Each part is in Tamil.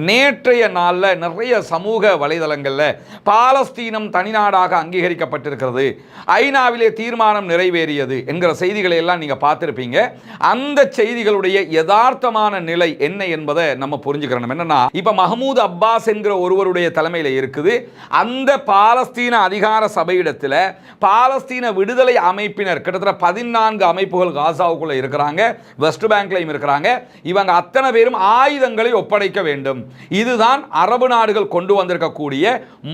நேற்றைய நாளில் நிறைய சமூக வலைதளங்களில் பாலஸ்தீனம் தனிநாடாக அங்கீகரிக்கப்பட்டிருக்கிறது. ஐநாவிலே தீர்மானம் நிறைவேறியது என்கிற செய்திகளை எல்லாம் நீங்கள் பார்த்துருப்பீங்க. அந்த செய்திகளுடைய யதார்த்தமான நிலை என்ன என்பதை நம்ம புரிஞ்சுக்கிறோம். என்னன்னா இப்போ மஹமூத் அப்பாஸ் என்கிற ஒருவருடைய தலைமையில் இருக்குது. அந்த பாலஸ்தீன அதிகார சபையிடத்தில் பாலஸ்தீன விடுதலை அமைப்பினர் கிட்டத்தட்ட பதினான்கு அமைப்புகள் காசாவுக்குள்ளே இருக்கிறாங்க. வெஸ்ட் பேங்க்லையும் இருக்கிறாங்க. இவங்க அத்தனை பேரும் ஆயுதங்களை ஒப்படைக்க வேண்டும். இதுதான் அரபு நாடுகள் கொண்டு வந்திருக்கக்கூடிய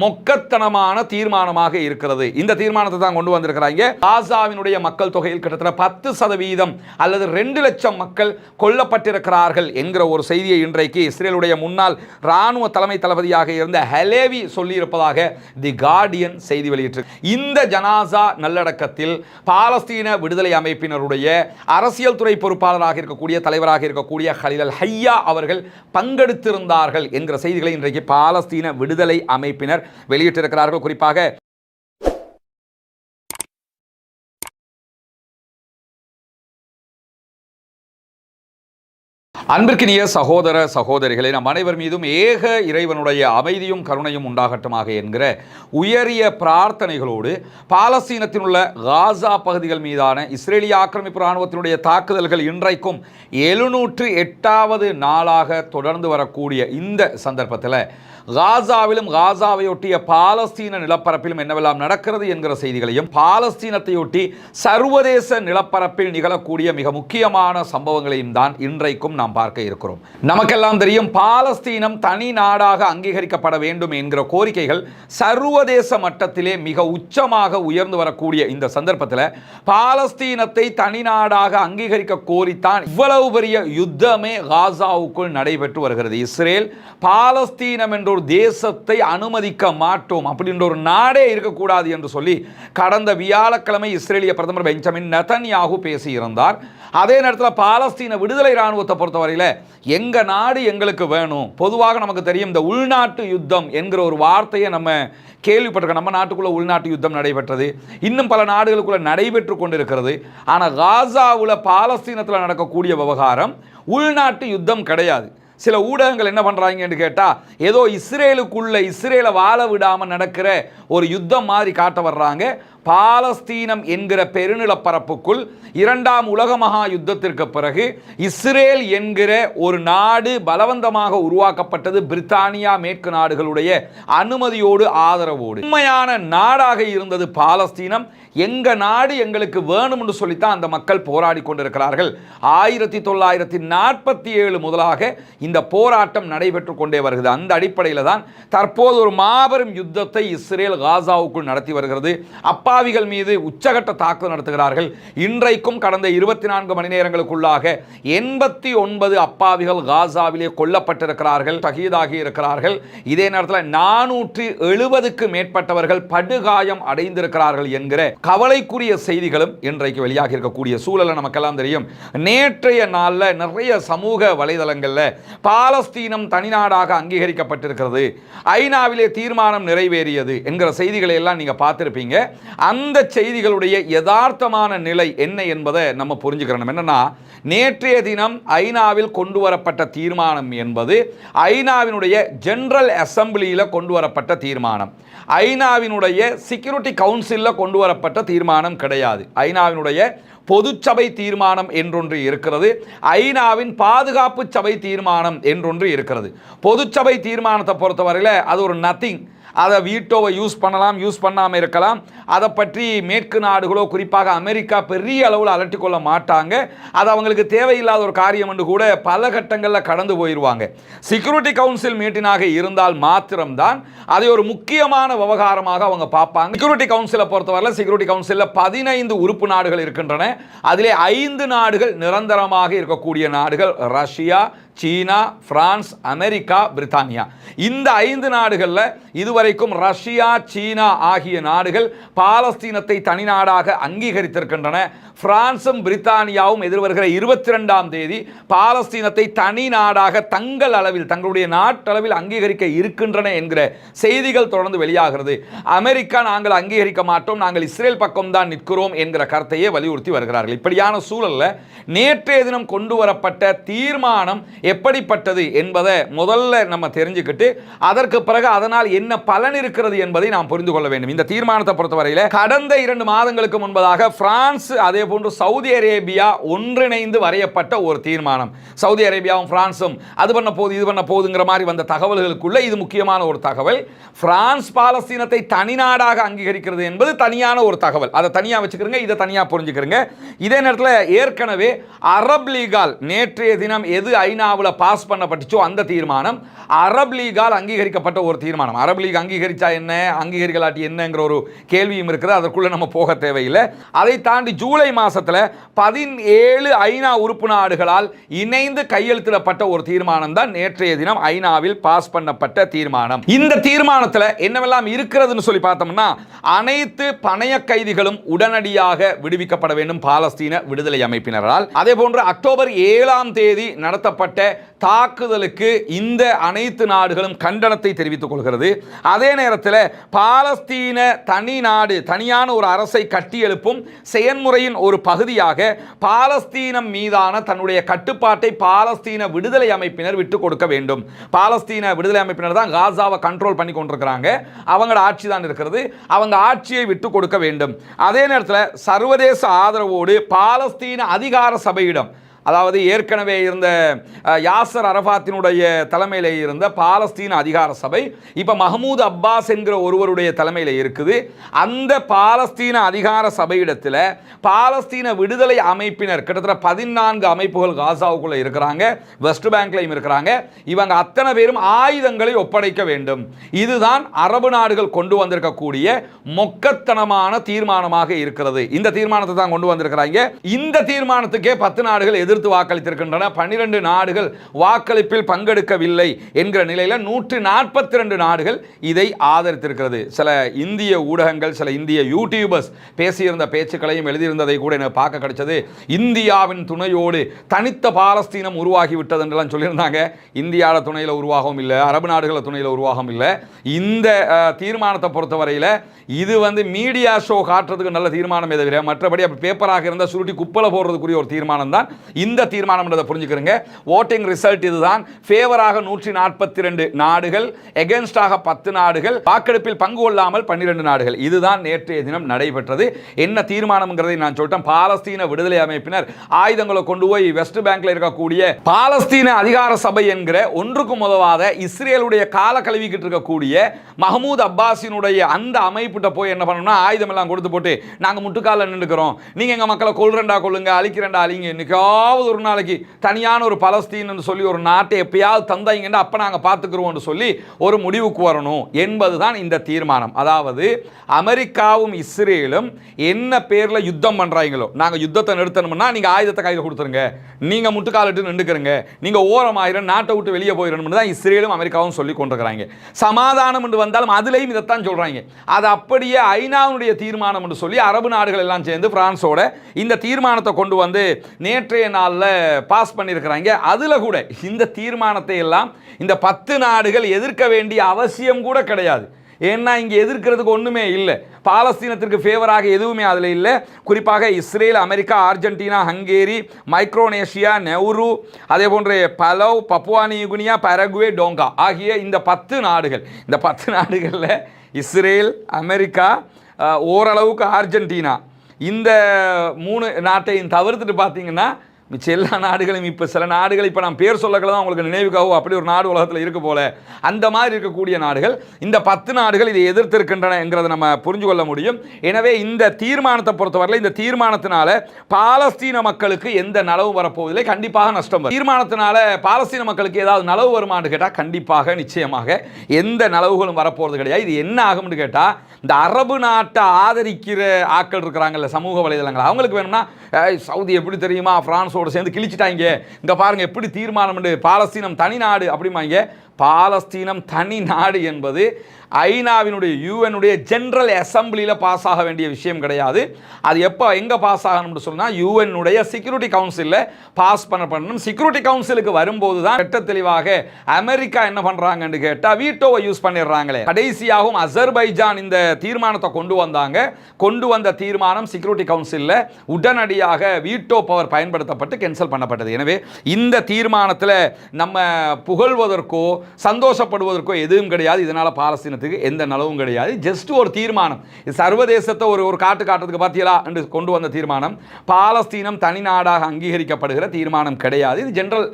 மொக்கத்தனமான தீர்மானமாக இருக்கிறது. இந்த தீர்மானத்தை தான் கொண்டு வந்திருக்கிறாங்க. காசாவினுடைய மக்கள் தொகையில் கிட்டத்தட்ட பத்து சதவீதம் அல்லது ரெண்டு லட்சம் மக்கள் கொல்லப்பட்டிருக்கிறார்கள் என்கிற ஒரு செய்தியை இன்றைக்கு இஸ்ரேலுடைய முன்னாள் ராணுவ தலைமை தளபதியாக இருந்த ஹெலேவி சொல்லியிருப்பதாக தி கார்டியன் செய்தி வெளியிட்டு இந்த ஜனாசா நல்லடக்கத்தில் பாலஸ்தீன விடுதலை அமைப்பினருடைய அரசியல் துறை பொறுப்பாளராக இருக்கக்கூடிய தலைவராக இருக்கக்கூடிய ஹலிலல் ஹையா அவர்கள் பங்கெடுத்திருந்தார் பங்கெடுத்திருந்தார்கள் என்கிற செய்திகளை இன்றைக்கு பாலஸ்தீன விடுதலை அமைப்பினர் வெளியிட்டிருக்கிறார்கள். குறிப்பாக அன்பிற்கினிய சகோதர சகோதரிகளே நம் அனைவர் மீதும் ஏக இறைவனுடைய அமைதியும் கருணையும் உண்டாகட்டுமாக என்கிற உயரிய பிரார்த்தனைகளோடு பாலஸ்தீனத்தில் உள்ள காசா பகுதிகள் மீதான இஸ்ரேலிய ஆக்கிரமிப்பு இராணுவத்தினுடைய தாக்குதல்கள் இன்றைக்கும் எழுநூற்று எட்டாவது நாளாக தொடர்ந்து வரக்கூடிய இந்த சந்தர்ப்பத்தில் காசாவிலும் காசாவையொட்டிய பாலஸ்தீன நிலப்பரப்பிலும் என்னவெல்லாம் நடக்கிறது என்கிற செய்திகளையும் பாலஸ்தீனத்தையொட்டி சர்வதேச நிலப்பரப்பில் நிகழக்கூடிய மிக முக்கியமான சம்பவங்களையும் தான் இன்றைக்கும் நாம் பார்க்க இருக்கிறோம். நமக்கெல்லாம் தெரியும் பாலஸ்தீனம் தனி நாடாக அங்கீகரிக்கப்பட வேண்டும் என்கிற கோரிக்கைகள் சர்வதேச மட்டத்திலே மிக உச்சமாக உயர்ந்து வரக்கூடிய இந்த சந்தர்ப்பத்தில் பாலஸ்தீனத்தை தனி நாடாக அங்கீகரிக்க கோரித்தான் இவ்வளவு பெரிய யுத்தமே காசாவுக்குள் நடைபெற்று வருகிறது. இஸ்ரேல் பாலஸ்தீனம் என்று ஒரு தேசத்தை அனுமதிக்க மாட்டோம் அப்படின்ற ஒரு நாடே இருக்கக்கூடாது என்று சொல்லி கடந்த வியாழக்கிழமை இஸ்ரேலிய பிரதமர் பெஞ்சமின் நெதன்யாகு பேசியிருந்தார். அதே நேரத்தில் பாலஸ்தீன விடுதலை இராணுவத்தை பொறுத்தவரையில் எங்கள் நாடு எங்களுக்கு வேணும். பொதுவாக நமக்கு தெரியும் இந்த உள்நாட்டு யுத்தம் என்கிற ஒரு வார்த்தையை நம்ம கேள்விப்பட்டிருக்கோம். நம்ம நாட்டுக்குள்ளே உள்நாட்டு யுத்தம் நடைபெற்றது. இன்னும் பல நாடுகளுக்குள்ளே நடைபெற்று கொண்டிருக்கிறது. ஆனால் காசாவில் பாலஸ்தீனத்தில் நடக்கக்கூடிய விவகாரம் உள்நாட்டு யுத்தம் கிடையாது. சில ஊடகங்கள் என்ன பண்ணுறாங்கன்னு கேட்டால் ஏதோ இஸ்ரேலுக்குள்ளே இஸ்ரேலை வாழ விடாமல் நடக்கிற ஒரு யுத்தம் மாதிரி காட்ட வர்றாங்க. பாலஸ்தீனம் என்கிற பெருநிலப்பரப்புக்குள் இரண்டாம் உலக மகா யுத்தத்திற்கு பிறகு இஸ்ரேல் என்கிற ஒரு நாடு பலவந்தமாக உருவாக்கப்பட்டது பிரித்தானியா மேற்கு நாடுகளுடைய அனுமதியோடு ஆதரவோடு. உண்மையான நாடாக இருந்தது பாலஸ்தீனம். எங்க நாடு எங்களுக்கு வேணும்னு சொல்லித்தான் அந்த மக்கள் போராடி கொண்டிருக்கிறார்கள். ஆயிரத்தி தொள்ளாயிரத்தி நாற்பத்தி ஏழு முதலாக இந்த போராட்டம் நடைபெற்று கொண்டே வருகிறது. அந்த அடிப்படையில் தான் தற்போது ஒரு மாபெரும் யுத்தத்தை இஸ்ரேல் காசாவுக்குள் நடத்தி வருகிறது. அப்பாவிகள் மீது உச்சகட்ட தாக்குதல் நடத்துகிறார்கள். இன்றைக்கும் கடந்த இருபத்தி நான்கு மணி நேரங்களுக்குள்ளாக எண்பத்தி ஒன்பது அப்பாவிகள் காசாவிலே கொல்லப்பட்டிருக்கிறார்கள் சகிதாகி இருக்கிறார்கள். இதே நேரத்தில் நானூற்றி எழுபதுக்கு மேற்பட்டவர்கள் படுகாயம் அடைந்திருக்கிறார்கள் என்கிற கவலைக்குரிய செய்திகளும் இன்றைக்கு வெளியாகி இருக்கக்கூடிய சூழலை நமக்கெல்லாம் தெரியும். நேற்றைய நாளில் நிறைய சமூக வலைதளங்களில் பாலஸ்தீனம் தனிநாடாக அங்கீகரிக்கப்பட்டிருக்கிறது. ஐநாவிலே தீர்மானம் நிறைவேறியது என்கிற செய்திகளை எல்லாம் நீங்கள் பார்த்துருப்பீங்க. அந்த செய்திகளுடைய யதார்த்தமான நிலை என்ன என்பதை நம்ம புரிஞ்சுக்கிறோம் என்னென்னா நேற்றைய தினம் ஐநாவில் கொண்டு வரப்பட்ட தீர்மானம் என்பது ஐநாவினுடைய ஜென்ரல் அசம்பிளியில் கொண்டு வரப்பட்ட தீர்மானம். ஐநாவினுடைய செக்யூரிட்டி கவுன்சிலில் கொண்டு வரப்பட்ட தீர்மானம் கிடையாது. ஐநாவினுடைய பொதுச்சபை தீர்மானம் என்றொன்று இருக்கிறது. ஐநாவின் பாதுகாப்பு சபை தீர்மானம் என்றொன்று இருக்கிறது. பொதுச்சபை தீர்மானத்தை பொறுத்தவரையில் அது ஒரு நத்திங் அதை வீட்டோவை யூஸ் பண்ணலாம் யூஸ் பண்ணாமல் இருக்கலாம். அதை பற்றி மேற்கு நாடுகளோ குறிப்பாக அமெரிக்கா பெரிய அளவில் அலட்டிக்கொள்ள மாட்டாங்க. அது அவங்களுக்கு தேவையில்லாத ஒரு காரியம் என்று கூட பல கட்டங்களில் கடந்து போயிடுவாங்க செக்யூரிட்டி கவுன்சில் மீட்டினாக இருந்தால் மாத்திரம்தான் அதை ஒரு முக்கியமான விவகாரமாக அவங்க பார்ப்பாங்க. செக்யூரிட்டி கவுன்சிலை பொறுத்தவரையில் செக்யூரிட்டி கவுன்சிலில் பதினைந்து உறுப்பு நாடுகள் இருக்கின்றன. அதிலே ஐந்து நாடுகள் நிரந்தரமாக இருக்கக்கூடிய நாடுகள் Russia China France America Britannia. இந்த ஐந்து நாடுகளில் இதுவரைக்கும் ரஷ்யா சீனா ஆகிய நாடுகள் பாலஸ்தீனத்தை தனி நாடாக அங்கீகரித்திருக்கின்றன. பிரான்சும் பிரித்தானியாவும் எதிர்வருகிற இருபத்தி ரெண்டாம் தேதி பாலஸ்தீனத்தை தனி நாடாக தங்கள் அளவில் தங்களுடைய நாட்டளவில் அங்கீகரிக்க இருக்கின்றன என்கிற செய்திகள் தொடர்ந்து வெளியாகிறது. அமெரிக்கா நாங்கள் அங்கீகரிக்க மாட்டோம் நாங்கள் இஸ்ரேல் பக்கம்தான் நிற்கிறோம் என்கிற கருத்தையே வலியுறுத்தி வருகிறார்கள். இப்படியான சூழலில் நேற்றைய தினம் கொண்டு வரப்பட்ட தீர்மானம் எப்படிப்பட்டது என்பதை முதல்ல நம்ம தெரிஞ்சுக்கிட்டு அதற்கு பிறகு அதனால் என்ன பலன் இருக்கிறது என்பதை நாம் புரிந்து கொள்ள வேண்டும். இந்த தீர்மானத்தை பொறுத்தவரையில் கடந்த இரண்டு மாதங்களுக்கு முன்பதாக பிரான்ஸ் அதே போன்று சவுதி அரேபியா ஒன்றிணைந்து வரையப்பட்ட ஒரு தீர்மானம். சவுதி அரேபியாவும் பிரான்ஸும் அது பண்ண போகுது இது பண்ண போகுதுங்கிற மாதிரி வந்த தகவல்களுக்குள்ள இது முக்கியமான ஒரு தகவல். பிரான்ஸ் பாலஸ்தீனத்தை தனிநாடாக அங்கீகரிக்கிறது என்பது தனியான ஒரு தகவல். அதை தனியாக வச்சுக்கிறங்க இதை தனியாக புரிஞ்சுக்கிறங்க. இதே நேரத்தில் ஏற்கனவே அரப் லீகால் நேற்றைய தினம் எது ஐநா ஐநாவில் பாஸ் பண்ணப்பட்டுச்சோ அந்த தீர்மானம். அரப் லீகால் அங்கீகரிக்கப்பட்ட ஒரு தீர்மானம். அரப் லீக் அங்கீகரிச்சா என்ன? அங்கீகரிக்கலாட்டி என்னங்கிற ஒரு கேள்வியும் இருக்கிறது அதற்குள்ளே நம்ம போக தேவையில்லை. அதை தாண்டி ஜூலை மாதத்தில் பதினேழு ஐநா உறுப்பு நாடுகளால் இணைந்து கையெழுத்திடப்பட்ட ஒரு தீர்மானம் தான் நேற்றைய தினம் ஐநாவில் பாஸ் பண்ணப்பட்ட தீர்மானம். இந்த தீர்மானத்தில் என்னவெல்லாம் இருக்கிறதுன்னு சொல்லி பார்த்தோம்னா அனைத்து பணைய கைதிகளும் உடனடியாக விடுவிக்கப்பட வேண்டும் பாலஸ்தீன விடுதலை அமைப்பினரால். அதே போன்று அக்டோபர் ஏழாம் தேதி நடத்தப்பட்ட தாக்குதலுக்கு இந்த அனைத்து நாடுகளும் கண்டனத்தை தெரிவித்துக் கொள்கிறது. அதே நேரத்தில் பாலஸ்தீன தனி நாடு தனியான ஒரு அரசை கட்டியெழுப்பும் செயன்முறையின் ஒரு பகுதியாக பாலஸ்தீனம் மீதான தன்னுடைய கட்டுப்பாட்டை பாலஸ்தீன விடுதலை அமைப்பினர் விட்டுக் கொடுக்க வேண்டும். பாலஸ்தீன விடுதலை அமைப்பினர் தான் காசாவை கண்ட்ரோல் பண்ணி கொண்டிருக்கிறாங்க. அவங்களோட ஆட்சி தான் இருக்கிறது. அவங்க ஆட்சியை விட்டு கொடுக்க வேண்டும். அதே நேரத்தில் சர்வதேச ஆதரவோடு பாலஸ்தீன அதிகார சபையிடம் அதாவது ஏற்கனவே இருந்த யாசர் அரபாத்தினுடைய தலைமையில் இருந்த பாலஸ்தீன அதிகார சபை இப்போ மஹமூத் அப்பாஸ் என்கிற ஒருவருடைய தலைமையில் இருக்குது. அந்த பாலஸ்தீன அதிகார சபையிடத்தில் பாலஸ்தீன விடுதலை அமைப்பினர் கிட்டத்தட்ட பதினான்கு அமைப்புகள் காசாவுக்குள்ளே இருக்கிறாங்க வெஸ்ட் பேங்க்லையும் இருக்கிறாங்க. இவங்க அத்தனை பேரும் ஆயுதங்களை ஒப்படைக்க வேண்டும். இதுதான் அரபு நாடுகள் கொண்டு வந்திருக்கக்கூடிய மொக்கத்தனமான தீர்மானமாக இருக்கிறது. இந்த தீர்மானத்தை தான் கொண்டு வந்திருக்கிறாங்க. இந்த தீர்மானத்துக்கே பத்து நாடுகள் எதிர்த்து வாக்களித்திருக்கின்றன. பன்னிரண்டு நாடுகள் வாக்களிப்பில் பங்கெடுக்கவில்லை என்கிற நிலையில் நூற்று நாற்பத்தி ரெண்டு நாடுகள் இதை ஆதரித்திருக்கிறது. சில இந்திய ஊடகங்கள் சில இந்திய யூடியூபர்ஸ் பேசியிருந்த பேச்சுக்களையும் எழுதியிருந்ததை கூட எனக்கு பார்க்க கிடைச்சது. இந்தியாவின் துணையோடு தனித்த பாலஸ்தீனம் உருவாகிவிட்டது என்றெல்லாம் சொல்லியிருந்தாங்க. இந்தியாவில் துணையில் உருவாகவும் இல்லை அரபு நாடுகளில் துணையில் உருவாகவும் இல்லை. இந்த தீர்மானத்தை பொறுத்தவரையில் இது வந்து மீடியா ஷோ காட்டுறதுக்கு நல்ல தீர்மானமே தவிர மற்றபடி அப்படி பேப்பராக இருந்தால் சுருட்டி குப்பலை போடுறதுக்குரிய ஒரு தீர்மானம் தான் இந்த தீர்மானம்ன்றதை புரிஞ்சுக்கிறங்க. ஓட்டிங் ரிசல்ட் இதுதான். ஃபேவராக நூற்றி நாற்பத்தி ரெண்டு நாடுகள் எகென்ஸ்டாக பத்து நாடுகள் வாக்கெடுப்பில் பங்கு கொள்ளாமல் பன்னிரெண்டு நாடுகள். இதுதான் நேற்றைய தினம் நடைபெற்றது. என்ன தீர்மானம்ங்கிறதை நான் சொல்லிட்டேன். பாலஸ்தீன விடுதலை அமைப்பினர் ஆயுதங்களை கொண்டு போய் வெஸ்ட் பேங்க்ல இருக்கக்கூடிய பாலஸ்தீன அதிகார சபை என்கிற ஒன்றுக்கும் முதவாத இஸ்ரேலுடைய கால கழுவிக்கிட்டு இருக்கக்கூடிய மஹமூத் அப்பாஸினுடைய அந்த அமைப்பிட்ட போய் என்ன பண்ணணும்னா ஆயுதம் எல்லாம் கொடுத்து போட்டு நாங்கள் முட்டுக்கால நின்றுக்கிறோம் நீங்கள் எங்கள் மக்களை கொள்றண்டா கொள்ளுங்க அழிக்கிறண்டா அழிங்க இன்னைக்காவது ஒரு நாளைக்கு தனியான ஒரு பலஸ்தீன்னு சொல்லி ஒரு நாட்டை எப்பயாவது தந்தாங்கன்னா அப்போ நாங்கள் பார்த்துக்குருவோம்னு சொல்லி ஒரு முடிவுக்கு வரணும் என்பதுதான் இந்த தீர்மானம். அதாவது அமெரிக்காவும் இஸ்ரேலும் என்ன பேரில் யுத்தம் பண்ணுறாங்களோ நாங்கள் யுத்தத்தை நிறுத்தணும்னா நீங்கள் ஆயுதத்தை கையில் கொடுத்துருங்க. நீங்கள் முட்டுக்காலிட்டு நின்றுக்கிறங்க. நீங்கள் ஓரமாயிரம் நாட்டை விட்டு வெளியே போயிடணும்னு தான் இஸ்ரேலும் அமெரிக்காவும் சொல்லி கொண்டிருக்கிறாங்க. சமாதானம் என்று வந்தாலும் அதுலேயும் இதைத்தான் சொல்கிறாங்க அது அப்படியே ஐநாவுடைய தீர்மானம் என்று சொல்லி அரபு நாடுகள் எல்லாம் சேர்ந்து பிரான்ஸோட இந்த தீர்மானத்தை கொண்டு வந்து நேற்றைய நாளில் பாஸ் பண்ணியிருக்கிறாங்க அதில் கூட இந்த தீர்மானத்தை எல்லாம் இந்த பத்து நாடுகள் எதிர்க்க வேண்டிய அவசியம் கூட கிடையாது. ஏன்னா இங்கே எதிர்க்கிறதுக்கு ஒன்றுமே இல்லை. பாலஸ்தீனத்திற்கு ஃபேவராக எதுவுமே அதில் இல்லை. குறிப்பாக Israel America Argentina Hungary Micronesia Nauru அதே போன்ற பலவ் பப்புவானியுகுனியா பரகுவே டோங்கா ஆகிய இந்த பத்து நாடுகள். இந்த பத்து நாடுகளில் இஸ்ரேல் அமெரிக்கா ஓரளவுக்கு அர்ஜென்டினா. இந்த மூணு நாட்டையும் தவிர்த்துட்டு பார்த்தீங்கன்னா மிச்ச எல்லா நாடுகளையும் இப்போ சில நாடுகள் இப்போ நான் பேர் சொல்லக்கள் தான் உங்களுக்கு நினைவுக்காகவும் அப்படி ஒரு நாடு உலகத்தில் இருக்கு போல. அந்த மாதிரி இருக்கக்கூடிய நாடுகள் இந்த பத்து நாடுகள் இதை எதிர்த்திருக்கின்றன என்கிறத நம்ம புரிஞ்சு கொள்ள முடியும். எனவே இந்த தீர்மானத்தை பொறுத்தவரையில் இந்த தீர்மானத்தினால பாலஸ்தீன மக்களுக்கு எந்த நலவு வரப்போவதில்லை. கண்டிப்பாக நஷ்டம் வரும். தீர்மானத்தினால பாலஸ்தீன மக்களுக்கு ஏதாவது நலவு வருமானு கேட்டால் கண்டிப்பாக நிச்சயமாக எந்த நலவுகளும் வரப்போகிறது கிடையாது. இது என்ன ஆகும்னு கேட்டால் இந்த அரபு நாட்டை ஆதரிக்கிற ஆட்கள் இருக்கிறாங்கல்ல சமூக வலைதளங்கள். அவங்களுக்கு வேணும்னா சவுதி எப்படி தெரியுமா? பிரான்ஸோட சேர்ந்து கிழிச்சிட்டாங்க இங்கே பாருங்க எப்படி தீர்மானம் பாலஸ்தீனம் தனி நாடு அப்படிம்பாங்க பாலஸ்தீனம் தனி நாடு என்பது ஐநாவினுடைய யூஎனுடைய ஜென்ரல் அசம்பிளியில் பாஸ் ஆக வேண்டிய விஷயம் கிடையாது. அது எப்போ எங்கே பாஸ் ஆகணும்னு சொன்னால் யூஎனுடைய செக்யூரிட்டி கவுன்சிலில் பாஸ் பண்ண பண்ணணும். செக்யூரிட்டி கவுன்சிலுக்கு வரும்போது தான் வெட்ட தெளிவாக அமெரிக்கா என்ன பண்ணுறாங்கன்னு கேட்டால் வீட்டோவை யூஸ் பண்ணிடுறாங்களே. கடைசியாகவும் அசர்பைஜான் இந்த தீர்மானத்தை கொண்டு வந்தாங்க. கொண்டு வந்த தீர்மானம் செக்யூரிட்டி கவுன்சிலில் உடனடியாக வீட்டோ பவர் பயன்படுத்தப்பட்டு கேன்சல் பண்ணப்பட்டது. எனவே இந்த தீர்மானத்தில் நம்ம புகழ்வதற்கோ சந்தோஷப்படுவதற்கோ எதுவும் கிடையாது. இதனால் பாலஸ்தீனத்துக்கு எந்த நலவும் கிடையாது. ஜஸ்ட் ஒரு தீர்மானம். இது சர்வதேசத்தை ஒரு ஒரு காட்டு காட்டுறதுக்கு பார்த்தீங்களா என்று கொண்டு வந்த தீர்மானம். பாலஸ்தீனம் தனிநாடாக அங்கீகரிக்கப்படுகிற தீர்மானம் கிடையாது. இது ஜென்ரல்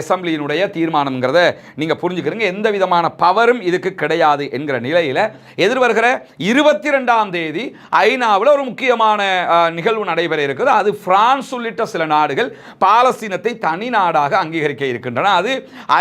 அசம்பிளியினுடைய தீர்மானம்ங்கிறத நீங்கள் புரிஞ்சுக்கிறீங்க. எந்த விதமான பவரும் இதுக்கு கிடையாது என்கிற நிலையில் எதிர்வருகிற இருபத்தி ரெண்டாம் தேதி ஐநாவில் ஒரு முக்கியமான நிகழ்வு நடைபெற இருக்குது. அது பிரான்ஸ் உள்ளிட்ட சில நாடுகள் பாலஸ்தீனத்தை தனி நாடாக அங்கீகரிக்க இருக்கின்றன. அது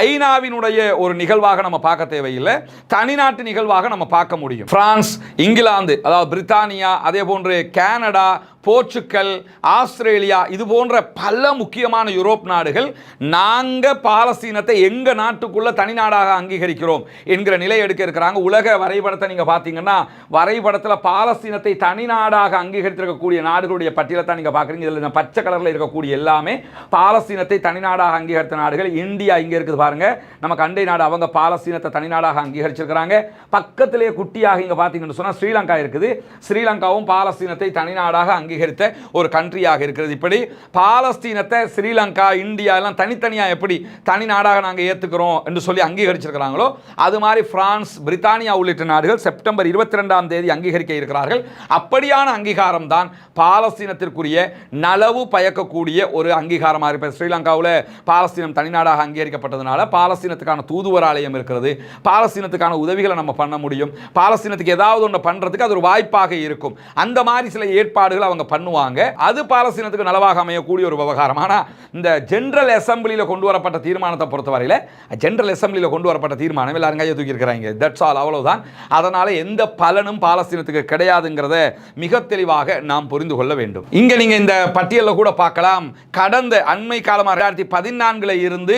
ஐநாவினுடைய ஒரு நிகழ்வாக நம்ம பார்க்க தேவையில்லை. தனிநாட்டு நிகழ்வாக நம்ம பார்க்க முடியும். பிரான்ஸ் இங்கிலாந்து அதாவது பிரித்தானியா அதே போன்று கனடா போர்ச்சுக்கல் ஆஸ்திரேலியா இது போன்ற பல முக்கியமான யூரோப் நாடுகள் நாங்கள் பாலஸ்தீனத்தை எங்கள் நாட்டுக்குள்ள தனி நாடாக அங்கீகரிக்கிறோம் என்கிற நிலை எடுக்க இருக்கிறாங்க. உலக வரைபடத்தை நீங்கள் பார்த்தீங்கன்னா வரைபடத்தில் பாலஸ்தீனத்தை தனி நாடாக அங்கீகரித்திருக்கக்கூடிய நாடுகளுடைய பட்டியலை தான் நீங்கள் பார்க்குறீங்க. இதில் இந்த பச்சை கலரில் இருக்கக்கூடிய எல்லாமே பாலஸ்தீனத்தை தனி நாடாக அங்கீகரித்த நாடுகள். இந்தியா இங்கே இருக்குது பாருங்க. நமக்கு அண்டை நாடு அவங்க பாலஸ்தீனத்தை தனி நாடாக அங்கீகரிச்சிருக்கிறாங்க. பக்கத்திலேயே குட்டியாக இங்கே பார்த்தீங்கன்னு சொன்னால் ஸ்ரீலங்கா இருக்குது. ஸ்ரீலங்காவும் பாலஸ்தீனத்தை தனி நாடாக அங்கீகரித்த ஒரு கண்ட்ரியாக இருக்கிறது. இப்படி பாலஸ்தீனத்தை ஸ்ரீலங்கா இந்தியா எல்லாம் தனித்தனியாக எப்படி தனி நாடாக நாங்கள் ஏற்றுக்கிறோம் என்று சொல்லி அங்கீகரிச்சிருக்கிறாங்களோ அது மாதிரி பிரான்ஸ் பிரித்தானியா உள்ளிட்ட நாடுகள் செப்டம்பர் இருபத்தி ரெண்டாம் தேதி அங்கீகரிக்க இருக்கிறார்கள். அப்படியான அங்கீகாரம் தான் பாலஸ்தீனத்திற்குரிய நலவு பயக்கக்கூடிய ஒரு அங்கீகாரமாக இருப்பது. ஸ்ரீலங்காவில் பாலஸ்தீனம் தனிநாடாக அங்கீகரிக்கப்பட்டதுனால பாலஸ்தீனத்துக்கான தூதுவராலயம் இருக்கிறது. பாலஸ்தீனத்துக்கான உதவிகளை நம்ம பண்ண முடியும். பாலஸ்தீனத்துக்கு ஏதாவது ஒன்று பண்ணுறதுக்கு அது ஒரு வாய்ப்பாக இருக்கும். அந்த மாதிரி சில ஏற்பாடுகள் அவங்க பண்ணுவாங்க. அது பாலஸ்தீனத்துக்கு நலவாக அமையக்கூடிய ஒரு விவகாரம். ஆனால் இந்த ஜென்ரல் அசம்பிளியில் கொண்டு வரப்பட்ட தீர்மானத்தை பொறுத்தவரையில் ஜென்ரல் அசம்பிளியில் கொண்டு வரப்பட்ட தீர்மானம் எல்லாரும் கையை தூக்கி இருக்கிறாங்க. தட்ஸ் ஆல் அவ்வளவுதான். அதனால் எந்த பலனும் பாலஸ்தீனத்துக்கு கிடையாதுங்கிறத மிக தெளிவாக நாம் புரிந்து கொள்ள வேண்டும். இங்கே நீங்கள் இந்த பட்டியலில் கூட பார்க்கலாம். கடந்த அண்மை காலமாக ரெண்டாயிரத்தி பதினான்கில் இருந்து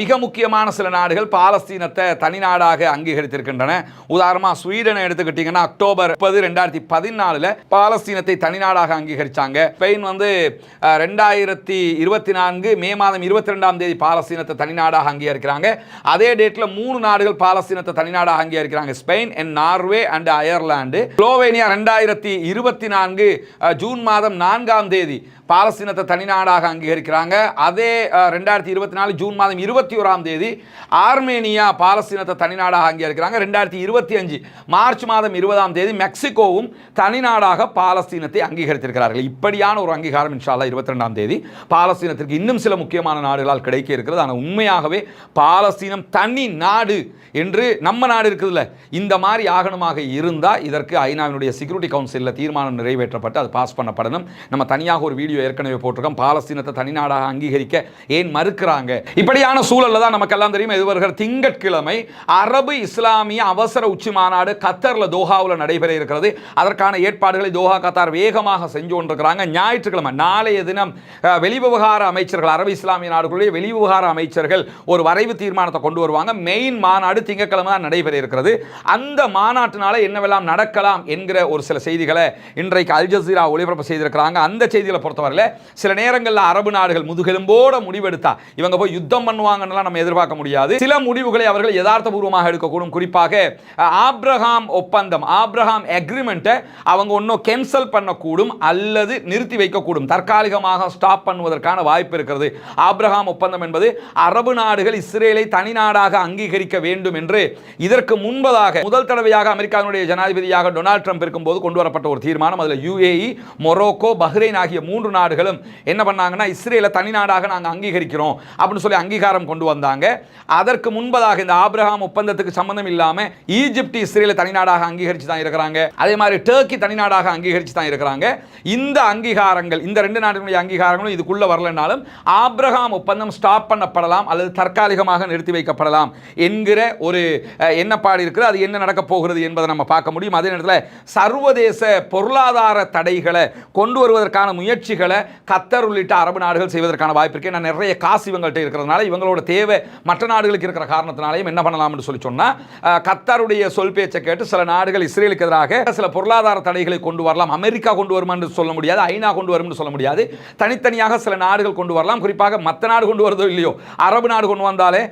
மிக முக்கியமான சில நாடுகள் பாலஸ்தீனத்தை தனிநாடாக அங்கீகரித்திருக்கின்றன. உதாரணமாக ஸ்வீடனை எடுத்துக்கிட்டிங்கன்னா அக்டோபர் முப்பது ரெண்டாயிரத்தி பதினாலில் பாலஸ்தீனத்தை தனிநாடாக அங்கீகரிச்சாங்க. ஸ்பெயின் வந்து ரெண்டாயிரத்தி இருபத்தி நான்கு மே மாதம் இருபத்தி ரெண்டாம் தேதி பாலஸ்தீனத்தை தனிநாடாக அங்கீகரிக்கிறாங்க. அதே டேட்டில் மூணு நாடுகள் பாலஸ்தீனத்தை தனிநாடாக அங்கீகரிக்கிறாங்க. Spain and Norway and Ireland. Slovenia ரெண்டாயிரத்தி இருபத்தி நான்கு ஜூன் மாதம் நான்காம் தேதி பாலஸ்தீனத்தை தனிநாடாக அங்கீகரிக்கிறாங்க. அதே ரெண்டாயிரத்தி இருபத்தி நாலு ஜூன் மாதம் இருபத்தி ஓராம் தேதி ஆர்மேனியா பாலஸ்தீனத்தை தனிநாடாக அங்கீகரிக்கிறாங்க. ரெண்டாயிரத்தி இருபத்தி அஞ்சு மார்ச் மாதம் இருபதாம் தேதி மெக்சிகோவும் தனிநாடாக பாலஸ்தீனத்தை அங்கீகரித்திருக்கிறார்கள் இப்படியான ஒரு அங்கீகாரம் இன்ஷால்லா இருபத்தி ரெண்டாம் தேதி. பாலஸ்தீனத்திற்கு இன்னும் சில முக்கியமான நாடுகளால் கிடைக்க இருக்கிறது. ஆனால் உண்மையாகவே பாலஸ்தீனம் தனி நாடு என்று நம்ம நாடு இருக்குதுல்ல. இந்த மாதிரி ஆகணுமாக இருந்தால் இதற்கு ஐநாவினுடைய செக்யூரிட்டி கவுன்சிலில் தீர்மானம் நிறைவேற்றப்பட்டு அது பாஸ் பண்ணப்படணும். நம்ம தனியாக ஒரு வீடியோ ஏற்கனவே போட்டிருக்கோம். பாலஸ்தீனத்தை தனிநாடாக அங்கீகரிக்க ஏன் மறுக்கிறாங்க? இப்படியான சூழல்ல தான் நமக்கெல்லாம் தெரியும். இது வருகிற திங்கட்கிழமை அரபு இஸ்லாமிய அவசர உச்சி மாநாடு கத்தர்ல தோஹாவில் நடைபெற இருக்கிறது. அதற்கான ஏற்பாடுகளை தோஹா கத்தார் வேகமாக செஞ்சு கொண்டிருக்கிறாங்க ஞாயிற்றுக்கிழமை நாளைய தினம் வெளிவிவகார அமைச்சர்கள் அரபு இஸ்லாமிய நாடுகளுடைய வெளிவிவகார அமைச்சர்கள் ஒரு வரைவு தீர்மானத்தை கொண்டு வருவாங்க. மெயின் மாநாடு திங்கட்கிழமை தான் நடைபெற இருக்கிறது. அந்த மாநாட்டினால என்னவெல்லாம் நடக்கலாம் என்கிற ஒரு சில செய்திகளை இன்றைக்கு அல் ஜசீரா ஒளிபரப்பு செய்திருக்கிறாங்க. அந்த செய்திகளை பொறுத்தவரையில் சில நேரங்களில் அரபு நாடுகள் முதுகெலும்போட முடிவெடுத்தா இவங்க போய் யுத்தம் பண்ணுவாங்கன்னு நம்ம எதிர்பார்க்க முடியாது. சில முடிவுகளை அவர்கள் யதார்த்தபூர்வமாக எடுக்கக்கூடும். குறிப்பாக ஆப்ரஹாம் ஒப்பந்தம் ஆப்ரஹாம் அக்ரிமெண்ட்டை அவங்க ஒன்றும் கேன்சல் பண்ணக்கூடும். அல்லது நிறுத்தி வைக்கக்கூடும். தற்காலிகமாக ஸ்டாப் பண்ணுவதற்கான வாய்ப்பு இருக்கிறது. ஆப்ரஹாம் ஒப்பந்தம் என்பது அரபு நாடுகள் இஸ்ரேலை தனிநாடாக அங்கீகரிக்க வேண்டும் என்று இதற்கு முன்பதாக முதல் தடவையாக அமெரிக்காவினுடைய ஜனாதிபதியாக டொனால்ட் ட்ரம்ப் இருக்கும்போது கொண்டு வரப்பட்ட ஒரு தீர்மானம். அதில் யுஏஇ மொரோக்கோ பஹ்ரைன் ஆகிய மூன்று நாடுகளும் என்ன பண்ணாங்கன்னா இஸ்ரேலை தனிநாடாக நாங்கள் அங்கீகரிக்கிறோம் அப்படின்னு சொல்லி அங்கீகாரம் கொண்டு வந்தாங்க. அதற்கு முன்பதாக இந்த ஆப்ரஹாம் ஒப்பந்தத்துக்கு சம்பந்தம் இல்லாமல் ஈஜிப்ட் இஸ்ரேலை தனிநாடாக அங்கீகரித்து தான் இருக்கிறாங்க. அதே மாதிரி டர்க்கி தனிநாடாக அங்கீகரித்து தான் இருக்கிறாங்க. இந்த அங்கீகாரங்கள் இந்த ரெண்டு நாட்டினுடைய அங்கீகாரங்களும் இதுக்குள்ள வரலனாலும் ஆப்ரஹாம் ஒப்பந்தம் ஸ்டாப் பண்ணப்படலாம் அல்லது தற்காலிகமாக நிறுத்தி வைக்கப்படலாம் என்கிற ஒரு எண்ணப்பாடு இருக்குது. அது என்ன நடக்க போகிறது என்பதை நம்ம பார்க்க முடியும். அதே நேரத்தில் சர்வதேச பொருளாதார தடைகளை கொண்டு வருவதற்கான முயற்சிகளை கத்தர் உள்ளிட்ட அரபு நாடுகள் செய்வதற்கான வாய்ப்பு இருக்கு. நான் நிறைய காசு இவங்கள்ட்ட இருக்கிறதுனால இவங்களோட தேவை மற்ற நாடுகளுக்கு இருக்கிற காரணத்தினாலையும் என்ன பண்ணலாம்னு சொல்லி சொன்னால் கத்தருடைய சொல் பேச்சை கேட்டு சில நாடுகள் இஸ்ரேலுக்கு எதிராக சில பொருளாதார தடைகளை கொண்டு வரலாம். அமெரிக்கா கொண்டு வரும் என்று சொல்ல முடியாது ஐநா கொண்டு வரும்னு சொல்ல முடியாது. தனித்தனியாக சில நாடுகள் கொண்டு வரலாம். குறிப்பாக மற்ற நாடு கொண்டு வருதோ இல்லையோ அரபு நாடு கொண்டு வந்தாலே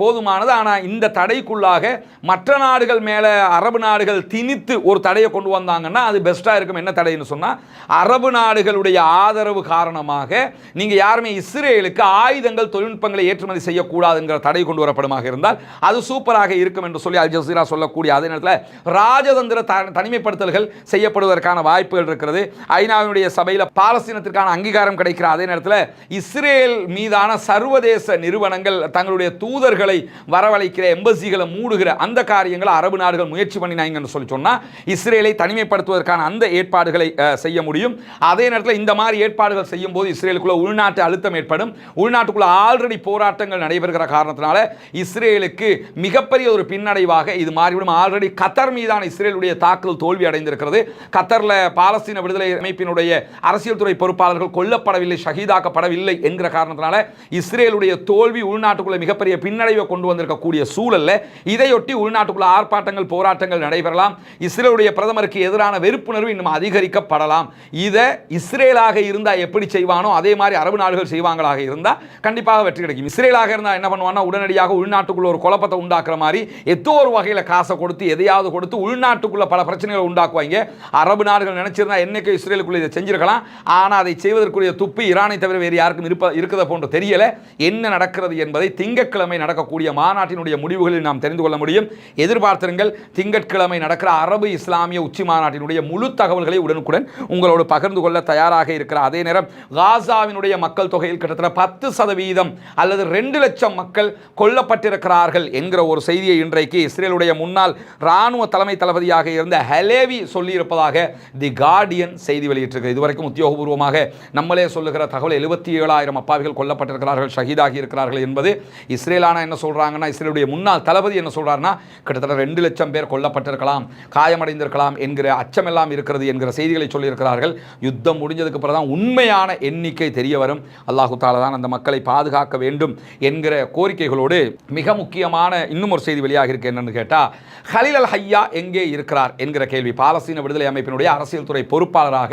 போதுமானது. ஆனால் இந்த தடைக்குள்ளாக மற்ற நாடுகள் மேலே அரபு நாடுகள் திணித்து ஒரு தடையை கொண்டு வந்தாங்கன்னா அது பெஸ்ட்டாக இருக்கும். என்ன தடைன்னு சொன்னால் அரபு நாடுகளுடைய ஆதரவு காரணமாக நீங்கள் யாருமே இஸ்ரேலுக்கு ஆயுதங்கள் தொழில்நுட்பங்களை ஏற்றுமதி செய்யக்கூடாதுங்கிற தடை கொண்டு வரப்படுமாக இருந்தால் அது சூப்பராக இருக்கும் என்று சொல்லி அல் ஜசீரா சொல்லக்கூடிய அதே நேரத்தில் ராஜதந்திர த- தனிமைப்படுத்தல்கள் செய்யப்படுவதற்கான வாய்ப்புகள் இருக்கிறது. ஐநாவினுடைய சபையில் பாலஸ்தீனத்திற்கான அங்கீகாரம் கிடைக்கிற அதே நேரத்தில் இஸ்ரேல் மீதான சர்வதேச நிறுவனங்கள் தங்களுடைய தூதர்களை வரவழைக்கிற எம்பசிகளை மூடுகிற அந்த காரியங்களை அரபு நாடுகள் முயற்சி பண்ணினாங்கன்னு சொல்லி சொன்னால் இஸ்ரேலை தனிமைப்படுத்துவதற்கான அந்த ஏற்பாடுகளை செய்ய முடியும். அதே நேரத்தில் இந்த மாதிரி ஏற்பாடுகள் செய்யும் போது இஸ்ரேலுக்குள்ள உள்நாட்டு அழுத்தம் ஏற்படும். உள்நாட்டுக்குள்ள ஆல்ரெடி போராட்டங்கள் நடைபெறுகிற காரணத்தினால இஸ்ரேலுக்கு மிகப்பெரிய ஒரு பின்னடைவாக இது மாறிவிடும். ஆல்ரெடி கத்தர் மீதான இஸ்ரேலுடைய தாக்குதல் தோல்வி அடைந்திருக்கிறது. கத்தரில் பாலஸ்தீன விடுதலை அமைப்பினுடைய அரசியல் துறை பொறுப்பாளர்கள் கொல்லப்படவில்லை ஷஹீதாக்கப்படவில்லை என்கிற காரணத்தினால இஸ்ரேலுடைய தோல்வி உள்நாட்டுக்குள்ள மிகப்பெரிய பின்னடைவை கொண்டு வந்திருக்கக்கூடிய சூழல்ல இதையொட்டி உள்நாட்டுக்குள்ள ஆர்ப்பாட்டங்கள் போராட்டங்கள் நடைபெறலாம். இஸ்ரேலுடைய பிரதமருக்கு எதிரான வெறுப்புணர்வு இன்னும் அதிகரிக்கப்படலாம். இதை இஸ்ரேலாக இருந்தால் எப்படி செய்வானோ அதே மாதிரி அரபு நாடுகள் செய்வாங்களாக இருந்தால் கண்டிப்பாக வெற்றி கிடைக்கும். இஸ்ரேலாக இருந்தால் என்ன பண்ணுவான்னா உடனடியாக உள்நாட்டுக்குள்ள ஒரு குழப்பத்தை உண்டாக்குற மாதிரி ஏதோ ஒரு வகையில் காசை கொடுத்து எதையாவது கொடுத்து உள்நாட்டுக்குள்ள பல பிரச்சனைகளை உண்டாக்குவாங்க. அரபு நாடுகள் நினைச்சிருந்தா என்னைக்கு இஸ்ரேலுக்குள்ளே இதை செஞ்சிருக்கலாம். ஆனால் அதை செய்வதற்குரிய துப்பு ஈரானை தவிர வேறு யாருக்கும் இருப்ப இருக்கிறத போன்று தெரியல. என்ன நடக்கிறது என்பதை திங்கட்கிழமை நடக்கக்கூடிய மாநாட்டினுடைய முடிவுகளில் நாம் தெரிந்து கொள்ள முடியும். எதிர்பார்த்திருங்கள் திங்கட்கிழமை நடக்கிற அரபு இஸ்லாமிய உச்சி மாநாட்டினுடைய முழு தகவல்களை உடனுக்குடன் உங்களோடு பகிர்ந்து கொள்ள தயாராக இருக்கிற அதே நேரம் காசாவினுடைய மக்கள் தொகையில் கிட்டத்தட்ட பத்து சதவீதம் அல்லது ரெண்டு லட்சம் மக்கள் கொல்லப்பட்டிருக்கிறார்கள் என்கிற ஒரு செய்தியை இன்றைக்கு இஸ்ரேலுடைய முன்னாள் இராணுவ தலைமை தளபதியாக இருந்த ஹலேவி சொல்லியிருப்பதாக தி கார்டியன் செய்தி செய்தி வெளியிட்டிருக்கு. இதுவரைக்கும் உத்தியோகபூர்வமாக நம்மளே சொல்லுகிற தகவல் எழுபத்தி ஏழாயிரம் அப்பாவிகள் கொல்லப்பட்டிருக்கிறார்கள் ஷஹீதாகி இருக்கிறார்கள் என்பது இஸ்ரேலான என்ன சொல்கிறாங்கன்னா இஸ்ரேலுடைய முன்னாள் தளபதி என்ன சொல்கிறாருன்னா கிட்டத்தட்ட ரெண்டு லட்சம் பேர் கொல்லப்பட்டிருக்கலாம் காயமடைந்திருக்கலாம் என்கிற அச்சமெல்லாம் இருக்கிறது என்கிற செய்திகளை சொல்லியிருக்கிறார்கள். யுத்தம் முடிஞ்சதுக்கு பிறகு தான் உண்மையான எண்ணிக்கை தெரிய வரும். அல்லாஹு தாலா தான் அந்த மக்களை பாதுகாக்க வேண்டும் என்கிற கோரிக்கைகளோடு மிக முக்கியமான இன்னும் ஒரு செய்தி வெளியாக இருக்கு என்னன்னு கேட்டால் ஹலில் அல் ஹையா எங்கே இருக்கிறார் என்கிற கேள்வி. பாலஸ்தீன விடுதலை அமைப்பினுடைய அரசியல் துறை பொறுப்பாளராக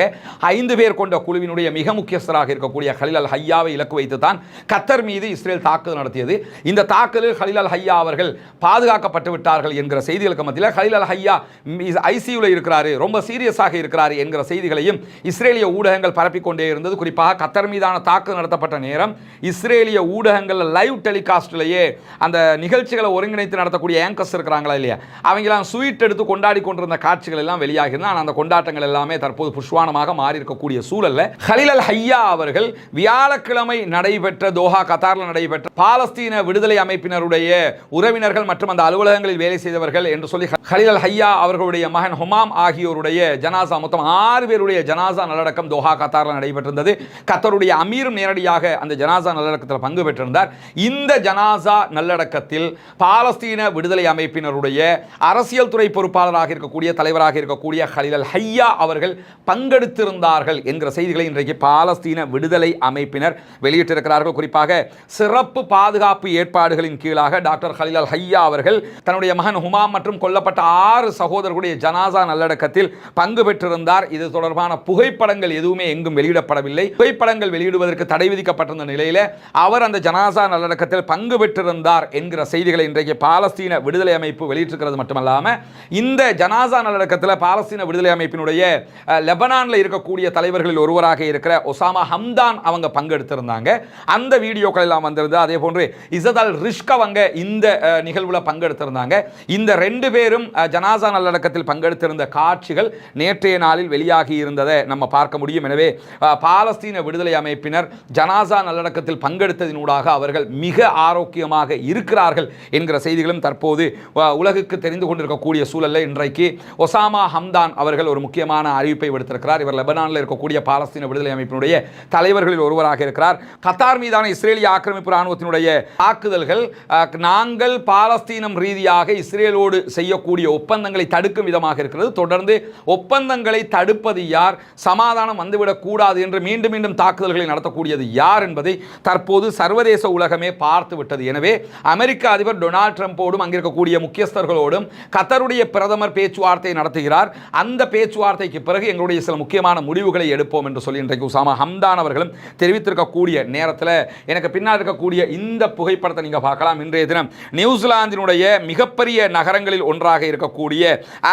ஐந்து பேர் கொண்ட குழுவினுடைய மிக முக்கியஸ்தராக இருக்கக்கூடிய ஹலில் அல் ஹையாவை இலக்கு வைத்து தான் கத்தர் மீது இஸ்ரேல் தாக்குதல் நடத்தியது. இந்த தாக்குதலில் ஹலில் அல் ஹையா அவர்கள் பாதுகாக்கப்பட்டு விட்டார்கள் என்கிற செய்திகளுக்கு மத்தியில் ஹலில் அல் ஹையா ஐசியூவில் இருக்கிறாரு ரொம்ப சீரியஸாக இருக்கிறாரு என்கிற செய்திகளையும் இஸ்ரேலிய ஊடகங்கள் பரப்பிக்கொண்டே இருந்தது. குறிப்பாக கத்தர் மீதான தாக்குதல் நடத்தப்பட்ட நேரம் இஸ்ரேலிய ஊடகங்கள் லைவ் டெலிகாஸ்ட்லேயே அந்த நிகழ்ச்சிகளை ஒருங்கிணைத்து நடத்தக்கூடிய ஏங்கர்ஸ் இருக்கிறாங்களா இல்லையா? அவங்களாம் ஸ்வீட் எடுத்து கொண்டாடி கொண்டிருந்த காட்சிகள் எல்லாம் வெளியாகிருந்தது ஆனால் அந்த கொண்டாட்டங்கள் எல்லாமே தற்போது புஷ்வா புஷ்வானமாக மாறி இருக்கக்கூடிய சூழல்ல ஹலில் ஹையா அவர்கள் வியாழக்கிழமை நடைபெற்ற தோஹா கத்தாரில் நடைபெற்ற பாலஸ்தீன விடுதலை அமைப்பினருடைய உறவினர்கள் மற்றும் அந்த அலுவலகங்களில் வேலை செய்தவர்கள் என்று சொல்லி ஹலிலல் ஹையா அவர்களுடைய மகன் ஹுமாம் ஆகியோருடைய ஜனாசா மொத்தம் ஆறு பேருடைய ஜனாசா நல்லடக்கம் தோஹா கத்தாரில் நடைபெற்றிருந்தது. கத்தருடைய அமீரும் நேரடியாக அந்த ஜனாசா நல்லடக்கத்தில் பங்கு பெற்றிருந்தார். இந்த ஜனாசா நல்லடக்கத்தில் பாலஸ்தீன விடுதலை அமைப்பினருடைய அரசியல் துறை பொறுப்பாளராக இருக்கக்கூடிய தலைவராக இருக்கக்கூடிய ஹலிலல் ஹையா அவர்கள் பங்கு பங்கெடுத்திருந்தார்கள் என்கிற செய்திகளை இன்றைக்கு பாலஸ்தீன விடுதலை அமைப்பினர் வெளியிட்டிருக்கிறார்கள். குறிப்பாக சிறப்பு பாதுகாப்பு ஏற்பாடுகளின் கீழாக டாக்டர் ஹலில் அல் ஹையா அவர்கள் தன்னுடைய மகன் ஹுமாம் மற்றும் கொல்லப்பட்ட ஆறு சகோதரர்களுடைய ஜனாசா நல்லடக்கத்தில் பங்கு பெற்றிருந்தார். இது தொடர்பான புகைப்படங்கள் எதுவுமே எங்கும் வெளியிடப்படவில்லை. புகைப்படங்கள் வெளியிடுவதற்கு தடை விதிக்கப்பட்டிருந்த நிலையில் அவர் அந்த ஜனாசா நல்லடக்கத்தில் பங்கு பெற்றிருந்தார் என்கிற செய்திகளை இன்றைக்கு பாலஸ்தீன விடுதலை அமைப்பு வெளியிட்டிருக்கிறது மட்டுமல்லாமல் இந்த ஜனாசா நல்லடக்கத்தில் பாலஸ்தீன விடுதலை அமைப்பினுடைய லெபனான் ஈரானில் இருக்கக்கூடிய தலைவர்களில் ஒருவராக இருக்கிற ஒசாமா ஹம்தான் அவங்க பங்கெடுத்திருந்தாங்க. அந்த வீடியோக்கள் எல்லாம் வந்திருந்தது. அதே போன்று இசதால் ரிஷ்க் அவங்க இந்த நிகழ்வில் நிகழ்வுல பங்கெடுத்திருந்தாங்க. இந்த ரெண்டு பேரும் ஜனாசா நல்லடக்கத்தில் பங்கெடுத்திருந்த காட்சிகள் நேற்றைய நாளில் வெளியாகி இருந்ததை நம்ம பார்க்க முடியும். எனவே பாலஸ்தீன விடுதலை அமைப்பினர் ஜனாசா நல்லடக்கத்தில் பங்கெடுத்ததினூடாக அவர்கள் மிக ஆரோக்கியமாக இருக்கிறார்கள் என்கிற செய்திகளும் தற்போது உலகுக்கு தெரிந்து கொண்டிருக்கக்கூடிய சூழலில் இன்றைக்கு ஒசாமா ஹம்தான் அவர்கள் ஒரு முக்கியமான அறிவிப்பை விடுத்திருக்கிறார் இருக்கிறார். இவர் லெபனானில் இருக்கக்கூடிய பாலஸ்தீன விடுதலை அமைப்பினுடைய தலைவர்களில் ஒருவராக இருக்கிறார். கத்தார் மீதான இஸ்ரேலிய ஆக்கிரமிப்பு ராணுவத்தினுடைய தாக்குதல்கள் நாங்கள் பாலஸ்தீனம் ரீதியாக இஸ்ரேலோடு செய்யக்கூடிய ஒப்பந்தங்களை தடுக்கும் விதமாக இருக்கிறது. தொடர்ந்து ஒப்பந்தங்களை தடுப்பது யார்? சமாதானம் வந்துவிடக்கூடாது என்று மீண்டும் மீண்டும் தாக்குதல்களை நடத்தக்கூடியது யார் என்பதை தற்போது சர்வதேச உலகமே பார்த்து விட்டது. எனவே அமெரிக்க அதிபர் டொனால்ட் ட்ரம்ப்போடும் அங்கிருக்கக்கூடிய முக்கியஸ்தர்களோடும் கத்தருடைய பிரதமர் பேச்சுவார்த்தை நடத்துகிறார். அந்த பேச்சுவார்த்தைக்கு பிறகு எங்களுடைய சில முக்கியமான முடிவுகளை எடுப்போம் என்று சொல்லி இன்றைக்கு உசாமா ஹம்தான் அவர்களும் தெரிவித்திருக்கக்கூடிய நேரத்தில் எனக்கு பின்னால் இருக்கக்கூடிய இந்த புகைப்படத்தை நீங்கள் பார்க்கலாம். இன்றைய தினம் நியூசிலாந்தினுடைய மிகப்பெரிய நகரங்களில் ஒன்றாக இருக்கக்கூடிய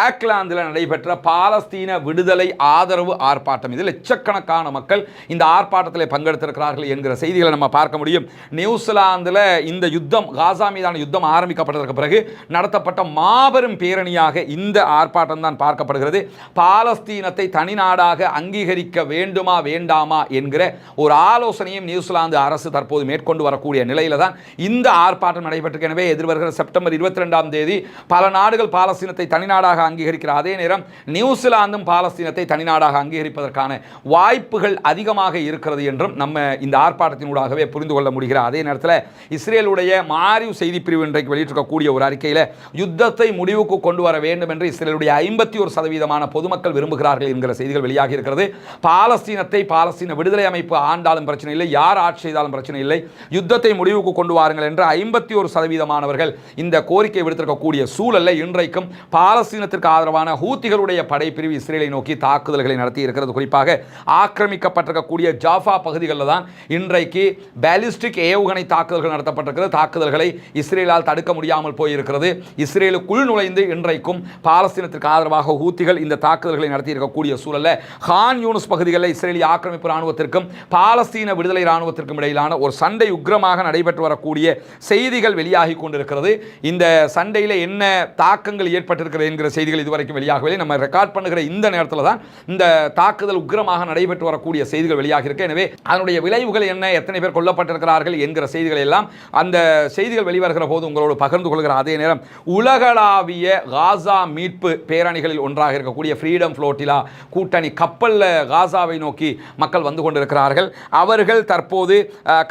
ஆக்லாந்தில் நடைபெற்ற பாலஸ்தீன விடுதலை ஆதரவு ஆர்ப்பாட்டம். இதில் லட்சக்கணக்கான மக்கள் இந்த ஆர்ப்பாட்டத்தில் பங்கெடுத்திருக்கிறார்கள் என்கிற செய்திகளை நம்ம பார்க்க முடியும். நியூசிலாந்தில் இந்த யுத்தம் காசா மீதான யுத்தம் ஆரம்பிக்கப்பட்டதற்கு பிறகு நடத்தப்பட்ட மாபெரும் பேரணியாக இந்த ஆர்ப்பாட்டம் தான் பார்க்கப்படுகிறது. பாலஸ்தீனத்தை நாடாக அங்கீகரிக்க வேண்டுமா வேண்டாமா என்கிற ஒரு ஆலோசனையும் நியூசிலாந்து அரசு தற்போது மேற்கொண்டு வரக்கூடிய நிலையில தான் இந்த ஆர்ப்பாட்டம் நடைபெற்றிருக்கு. எனவே எதிர்வருகிற செப்டம்பர் இருபத்தி ரெண்டாம் தேதி பல நாடுகள் பாலஸ்தீனத்தை தனிநாடாக அங்கீகரிக்கிற அதே நேரம் நியூசிலாந்தும் பாலஸ்தீனத்தை தனிநாடாக அங்கீகரிப்பதற்கான வாய்ப்புகள் அதிகமாக இருக்கிறது என்றும் நம்ம இந்த ஆர்ப்பாட்டத்தினூடாகவே புரிந்து கொள்ள முடிகிற அதே நேரத்தில் இஸ்ரேலுடைய மாரிவ் செய்தி பிரிவு இன்றைக்கு வெளியிட்டிருக்கக்கூடிய ஒரு அறிக்கையில் யுத்தத்தை முடிவுக்கு கொண்டு வர வேண்டும் என்று இஸ்ரேலுடைய ஐம்பத்தி ஒரு சதவீதமான பொதுமக்கள் விரும்புகிறார்கள் என்கிற செய்திகள் வெளியாகி இருக்கிறது பாலஸ்தீனத்தை பாலஸ்தீன விடுதலை அமைப்பு ஆண்டாலும் பிரச்சனை இல்லை யார் ஆட்சி செய்தாலும் பிரச்சனை இல்லை. யுத்தத்தை முடிவுக்கு கொண்டு வாருங்கள் என்று ஐம்பத்தி ஒரு சதவீதமானவர்கள் இந்த கோரிக்கை விடுத்திருக்கக்கூடிய சூழலை இன்றைக்கும் பாலஸ்தீனத்திற்கு ஆதரவான ஹூத்திகளுடைய படைப்பிரிவு இஸ்ரேலை நோக்கி தாக்குதல்களை நடத்தி இருக்கிறது குறிப்பாக ஆக்கிரமிக்கப்பட்டிருக்கக்கூடிய ஜாஃபா பகுதிகளில் தான் இன்றைக்கு பேலிஸ்டிக் ஏவுகணை தாக்குதல்கள் நடத்தப்பட்டிருக்கிறது. தாக்குதல்களை இஸ்ரேலால் தடுக்க முடியாமல் போயிருக்கிறது. இஸ்ரேலுக்குள் நுழைந்து இன்றைக்கும் பாலஸ்தீனத்திற்கு ஆதரவாக ஹூத்திகள் இந்த தாக்குதல்களை நடத்தி இருக்கக்கூடிய சூழல்ல ஹான் யூனுஸ் பகுதிகளில் இஸ்ரேலிய ஆக்கிரமிப்பு ராணுவத்திற்கும் பாலஸ்தீன விடுதலை ராணுவத்திற்கும் இடையிலான ஒரு சண்டை உக்கிரமாக நடைபெற்று வரக்கூடிய செய்திகள் வெளியாகி கொண்டிருக்கிறது. இந்த சண்டையில் என்ன தாக்கங்கள் ஏற்பட்டிருக்கிறது என்கிற செய்திகள் இதுவரைக்கும் வெளியாகவில்லை. நம்ம ரெக்கார்ட் பண்ணுகிற இந்த நேரத்தில் தான் இந்த தாக்குதல் உக்கிரமாக நடைபெற்று வரக்கூடிய செய்திகள் வெளியாகி இருக்கு எனவே அதனுடைய விளைவுகள் என்ன எத்தனை பேர் கொல்லப்பட்டிருக்கிறார்கள் என்கிற செய்திகள் எல்லாம் அந்த செய்திகள் வெளிவருகிற போது உங்களோடு பகிர்ந்து கொள்கிற அதே நேரம் உலகளாவிய காசா மீட்பு பேரணிகளில் ஒன்றாக இருக்கக்கூடிய ஃப்ரீடம் ஃப்ளோட்டிலா கூட்டணி கப்பலில் காசாவை நோக்கி மக்கள் வந்து கொண்டிருக்கிறார்கள். அவர்கள் தற்போது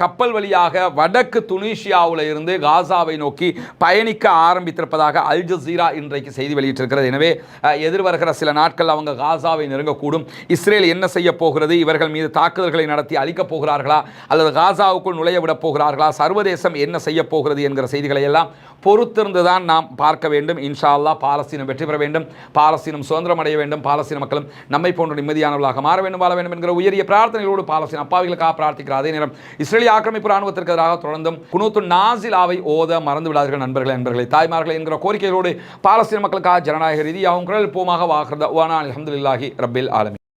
கப்பல் வழியாக வடக்கு துனிஷியாவில் இருந்து காசாவை நோக்கி பயணிக்க ஆரம்பித்திருப்பதாக அல் ஜசீரா இன்றைக்கு செய்தி வெளியிட்டிருக்கிறது. எனவே எதிர்வருகிற சில நாட்கள் அவங்க காசாவை நெருங்கக்கூடும். இஸ்ரேல் என்ன செய்ய போகிறது? இவர்கள் மீது தாக்குதல்களை நடத்தி அழிக்கப் போகிறார்களா? அல்லது காசாவுக்குள் நுழைய விடப் போகிறார்களா? சர்வதேசம் என்ன செய்ய போகிறது என்கிற செய்திகளை எல்லாம் பொறுத்திருந்து தான் நாம் பார்க்க வேண்டும். இன்ஷா அல்லாஹ் பாலஸ்தீனம் வெற்றி பெற வேண்டும். பாலஸ்தீனம் சுதந்திரம் அடைய வேண்டும். பாலஸ்தீன மக்களும் நம்மை போன்ற நிம்மதியானவர்களாக மாற வேண்டும் வாழ வேண்டும் என்கிற உயரிய பிரார்த்தனைகளோடு பாலஸ்தீன் அப்பாவிகளுக்காக பிரார்த்திக்கிற அதே நேரம் இஸ்ரேலிய ஆக்கிரமிப்பு ராணுவத்திற்கு எதிராக தொடர்ந்தும் குனூத்து நாசிலாவை ஓத மறந்து விடாதீர்கள் நண்பர்களே நண்பர்களே தாய்மார்களே என்கிற கோரிக்கைகளோடு பாலஸ்தீன மக்களுக்காக ஜனநாயக ரீதியாகவும் குரல் போமாக வாக்குறது. வானா அலமதுல்லாஹி ரப்பில் ஆலமி